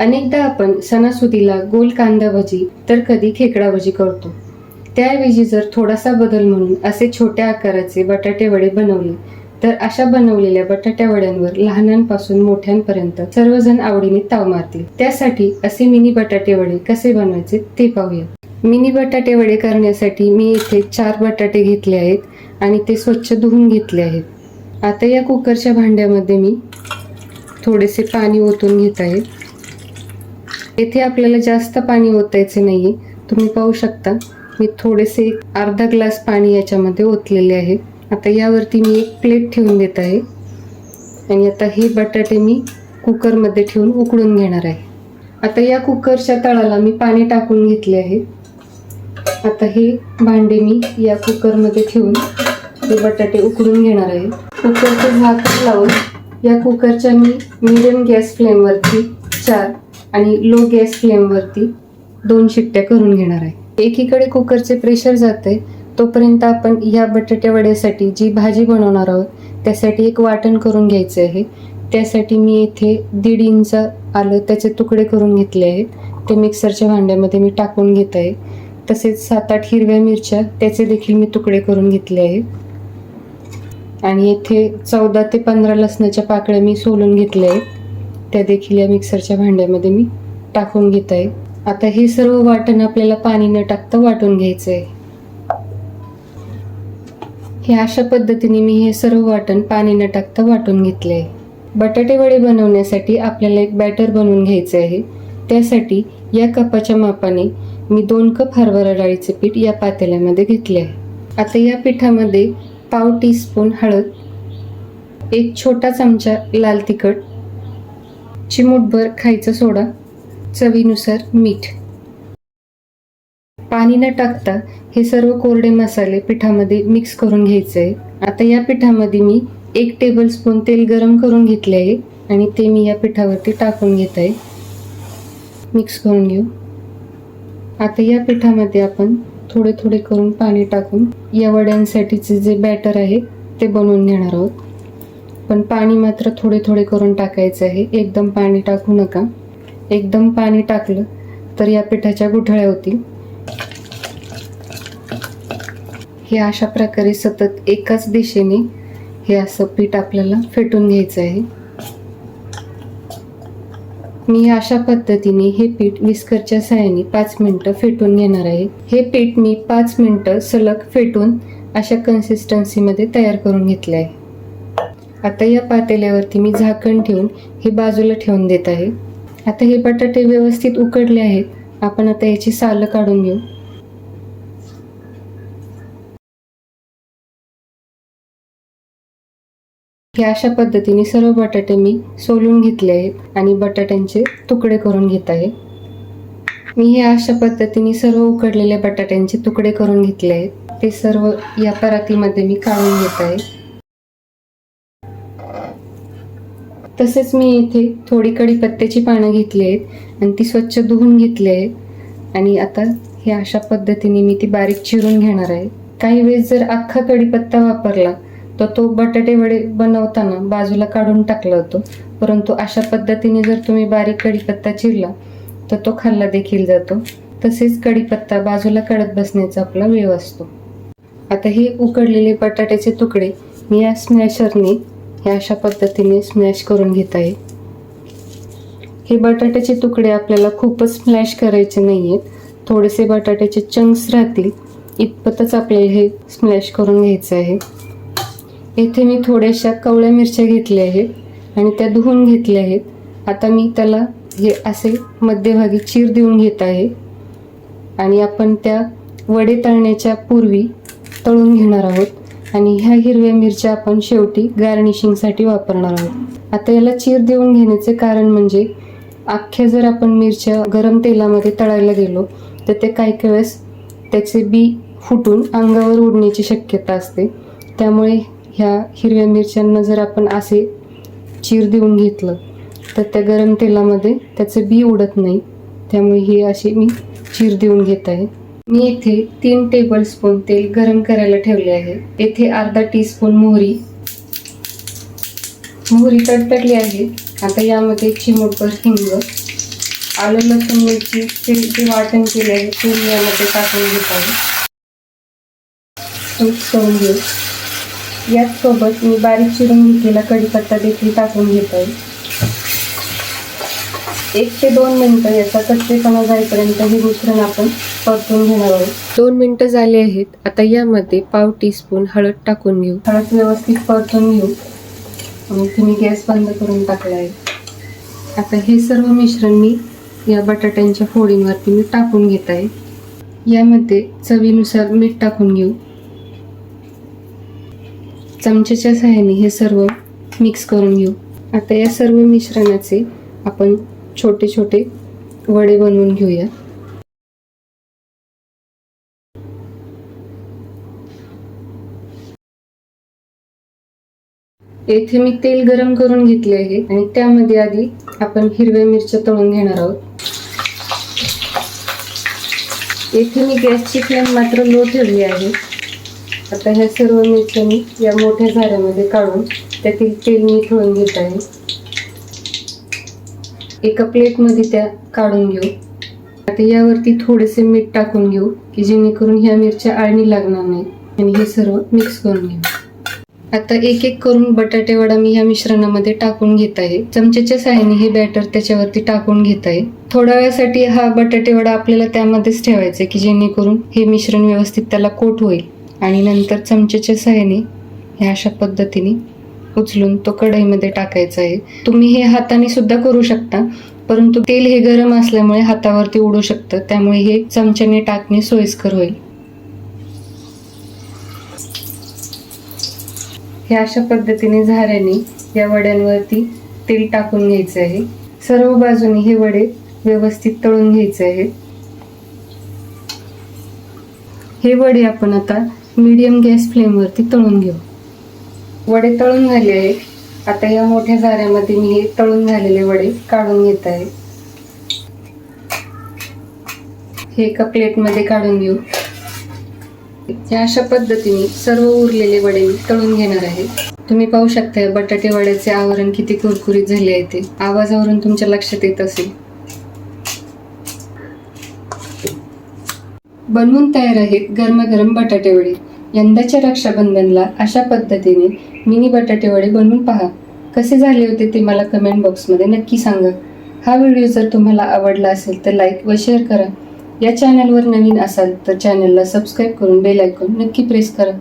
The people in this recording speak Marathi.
अनेकदा आपण सणासुदीला गोल कांदा भजी तर कधी खेकडा भजी करतो. त्याऐवजी जर थोडासा बदल म्हणून असे छोट्या आकाराचे बटाटेवडे बनवले तर अशा बनवलेल्या बटाट्यावड्यांवर लहानांपासून मोठ्यांपर्यंत सर्वजण आवडीने ताव मारतील. त्यासाठी असे मिनी बटाटे वडे कसे बनवायचे ते पाहूया. मिनी बटाटे वडे करण्यासाठी मी इथे चार बटाटे घेतले आहेत आणि ते स्वच्छ धुवून घेतले आहेत. आता या कुकरच्या भांड्यामध्ये मी थोडेसे पाणी ओतून घेत आहे. येथे आपल्याला जास्त पाणी ओतायचे नाहीये. तुम्ही पाहू शकता मी थोडेसे एक अर्धा ग्लास पाणी याच्यामध्ये ओतलेले आहे. आता यावरती मी एक प्लेट ठेवून देत आहे. आणि आता हे बटाटे मी कुकरमध्ये ठेवून उकडून घेणार आहे. आता या कुकरच्या तळाला मी पाणी टाकून घेतले आहे. आता हे भांडे मी या कुकरमध्ये ठेवून हे बटाटे उकडून घेणार आहे. कुकरचं झाकण लावून या कुकरच्या मी मिडियम गॅस फ्लेमवरती चार आणि लो गॅस फ्लेमवरती दोन शिट्ट्या करून घेणार आहे. एकीकडे कुकरचे प्रेशर जाते तोपर्यंत आपण या बटाट्या वड्यासाठी जी भाजी बनवणार आहोत त्यासाठी एक वाटण करून घ्यायचे आहे. त्यासाठी मी येथे दीड इंच आलं त्याचे तुकडे करून घेतले आहेत. ते मिक्सरच्या भांड्यामध्ये मी टाकून घेत आहे. तसेच सात आठ हिरव्या मिरच्या त्याचे देखील मी तुकडे करून घेतले आहेत. आणि येथे चौदा ते पंधरा लसणाच्या पाकळ्या मी सोलून घेतल्या आहेत. त्या देखील या मिक्सरच्या भांड्यामध्ये मी टाकून घेत आहे आता हे सर्व वाटण आपल्याला पाणी न टाकता वाटून घ्यायचं आहे हे अशा पद्धतीने मी हे सर्व वाटण पाणी न टाकता वाटून घेतले आहे बटाटे वडे बनवण्यासाठी आपल्याला एक बॅटर बनवून घ्यायचे आहे त्यासाठी या कपाच्या मापाने मी दोन कप हरभरा डाळीचे पीठ या पातेल्यामध्ये घेतले आहे आता या पिठामध्ये पाव टीस्पून हळद एक छोटा चमचा लाल तिखट चिमूटभर खायचा सोडा. चवीनुसार मीठ. पाणी न टाकता हे सर्व कोरडे मसाले पिठामध्ये मिक्स करून घ्यायचे आहे. आता या पिठामध्ये मी एक टेबल स्पून तेल गरम करून घेतले आहे आणि ते मी या पिठावरती टाकून घेत आहे. मिक्स करून घेऊ. आता या पिठामध्ये आपण थोडे थोडे करून पाणी टाकून या वड्यांसाठीचे जे बॅटर आहे ते बनवून घेणार आहोत. पण पाणी मात्र थोडे थोडे करून टाकायचं आहे. एकदम पाणी टाकू नका. एकदम पाणी टाकलं तर या पिठाच्या गुठळ्या होतील. हे अशा प्रकारे सतत एकाच दिशेने हे असं पीठ आपल्याला फेटून घ्यायचं आहे. मी अशा पद्धतीने हे पीठ विस्करच्या सहाय्याने पाच मिनटं फेटून घेणार आहे. हे पीठ मी पाच मिनटं सलग फेटून अशा कन्सिस्टन्सीमध्ये तयार करून घेतले आहे आता या पातेल्यावरती मी झाकण ठेवून हे बाजूला ठेवून देत आहे. आता हे बटाटे व्यवस्थित उकडले आहेत. आपण आता याची सालं काढून घेऊ. हे अशा पद्धतीने सर्व बटाटे मी सोलून घेतले आहेत आणि बटाट्यांचे तुकडे करून घेत आहे. मी हे अशा पद्धतीने सर्व उकडलेल्या बटाट्यांचे तुकडे करून घेतले आहेत. ते सर्व या परातीमध्ये मी काढून घेत आहे. तसेच मी इथे थोडी कढीपत्त्याची पानं घेतली आहेत आणि ती स्वच्छ धुवून घेतली आहेत. आणि आता हे अशा पद्धतीने मी ती बारीक चिरून घेणार आहे. काही वेळेस जर अख्खा कढीपत्ता वापरला तर तो बटाटे वडे बनवताना बाजूला काढून टाकला होतो. परंतु अशा पद्धतीने जर तुम्ही बारीक कढीपत्ता चिरला तर तो खाल्ला देखील जातो. तसेच कढीपत्ता बाजूला काढत बसण्याचा आपला वेळ असतो. आता हे उकडलेले बटाट्याचे तुकडे मी या स्मॅशरने हे अशा पद्धतीने स्मॅश करून घेत आहे. हे बटाट्याचे तुकडे आपल्याला खूपच स्मॅश करायचे नाही आहेत थोडेसे बटाट्याचे चंक्स राहतील. इतपतच आपल्याला हे स्मॅश करून घ्यायचं आहे. येथे मी थोड्याशा कवळ्या मिरच्या घेतल्या आहेत आणि त्या धुवून घेतल्या आहेत. आता मी त्याला हे असे मध्यभागी चीर देऊन घेत आहे. आणि आपण त्या वडे तळण्याच्या पूर्वी तळून घेणार आहोत. आणि ह्या हिरव्या मिरच्या आपण शेवटी गार्निशिंगसाठी वापरणार आहोत. आता याला चीर देऊन घेण्याचे कारण म्हणजे अख्ख्या जर आपण मिरच्या गरम तेलामध्ये तळायला गेलो तर ते काही काही वेळेस त्याचे बी फुटून अंगावर उडण्याची शक्यता असते. त्यामुळे ह्या हिरव्या मिरच्यांना जर आपण असे चीर देऊन घेतलं तर त्या गरम तेलामध्ये त्याचं बी उडत नाही. त्यामुळे ही अशी मी चीर देऊन घेत आहे. मी येथे तीन टेबल स्पून तेल गरम करायला ठेवले आहे. येथे अर्धा टीस्पून मोहरी. मोहरी तडतडली आहे. आता यामध्ये चिमूटभर हिंग आलं लसूण मिरची ते जे वाटण केले आहे ते मी यामध्ये टाकून घेत आहे. मिक्स करून घेऊ याचसोबत मी बारीक चिरून घेतलेला कढीपत्ता देखील टाकून घेत आहे. एक ते दोन मिनिटं याचा कच्चेपणा जाईपर्यंत हे मिश्रण आपण परतून घेणार आहोत. दोन मिनिटं झाली आहेत. आता यामध्ये पाव टीस्पून हळद टाकून घेऊ. हळद व्यवस्थित परतून घेऊ. आणि तुम्ही गॅस बंद करून टाकला आहे. आता हे सर्व मिश्रण मी या बटाट्यांच्या फोडींवरती मी टाकून घेत आहे. यामध्ये चवीनुसार मीठ टाकून घेऊ. चमच्याच्या सहाय्याने हे सर्व मिक्स करून घेऊ. आता या सर्व मिश्रणाचे आपण छोटे छोटे वडे बनवून घेऊया. येथे मी तेल गरम करून घेतले आहे आणि त्यामध्ये आधी आपण हिरव्या मिरच्या तळून घेणार आहोत. येथे मी गॅसची फ्लेम मात्र लो ठेवली आहे. आता ह्या सर्व मिरच्या मी या मोठ्या झाऱ्यामध्ये काढून त्यातील तेल मी ठेवून घेत आहे. एका प्लेटमध्ये त्या काढून घेऊ. आता यावरती थोडेसे मीठ टाकून घेऊ की जेणेकरून ह्या मिरच्या आळणी लागणार नाही. आणि हे सर्व मिक्स करून घेऊ. आता एक एक करून बटाटे वडा मी ह्या मिश्रणामध्ये टाकून घेत आहे. चमच्याच्या साह्याने हे बॅटर त्याच्यावरती टाकून घेत आहे. थोड्या वेळासाठी हा बटाटे वडा आपल्याला त्यामध्येच ठेवायचा आहे की जेणेकरून हे मिश्रण व्यवस्थित त्याला कोट होईल. आणि नंतर चमच्याच्या साह्याने ह्या अशा पद्धतीने उचलून तो कढईमध्ये टाकायचा आहे. तुम्ही हे हाताने सुद्धा करू शकता परंतु तेल हे गरम असल्यामुळे हातावरती उडू शकतं त्यामुळे हे चमच्याने टाकणे सोयीस्कर होईल. हे अशा पद्धतीने झाऱ्याने या वड्यांवरती तेल टाकून घ्यायचे आहे. सर्व बाजूने हे वडे व्यवस्थित तळून घ्यायचे आहे. हे वडे आपण आता मीडियम गॅस फ्लेमवरती तळून घेऊ. वडे तळून झाले आहेत. आता या मोठ्या झाऱ्यामध्ये मी हे तळून झालेले वडे काढून घेत आहे. हे एका प्लेटमध्ये काढून घेऊ. या अशा पद्धतीने सर्व उरलेले वडे मी तळून घेणार आहे. तुम्ही पाहू शकता बटाटे वड्याचे आवरण किती कुरकुरीत झाले आहे ते. आवाजावरून तुमच्या लक्षात येत असेल. बनवून तयार आहेत गरमागरम बटाटे वडे. यंदाच्या रक्षाबंधनला अशा पद्धतीने मिनी बटाटेवडे बनवून पहा. कसे झाले होते ते मला कमेंट बॉक्समध्ये नक्की सांगा. हा व्हिडिओ जर तुम्हाला आवडला असेल तर लाईक व शेअर करा. या चॅनलवर नवीन असाल तर चॅनलला सबस्क्राईब करून बेल आयकॉन नक्की प्रेस करा.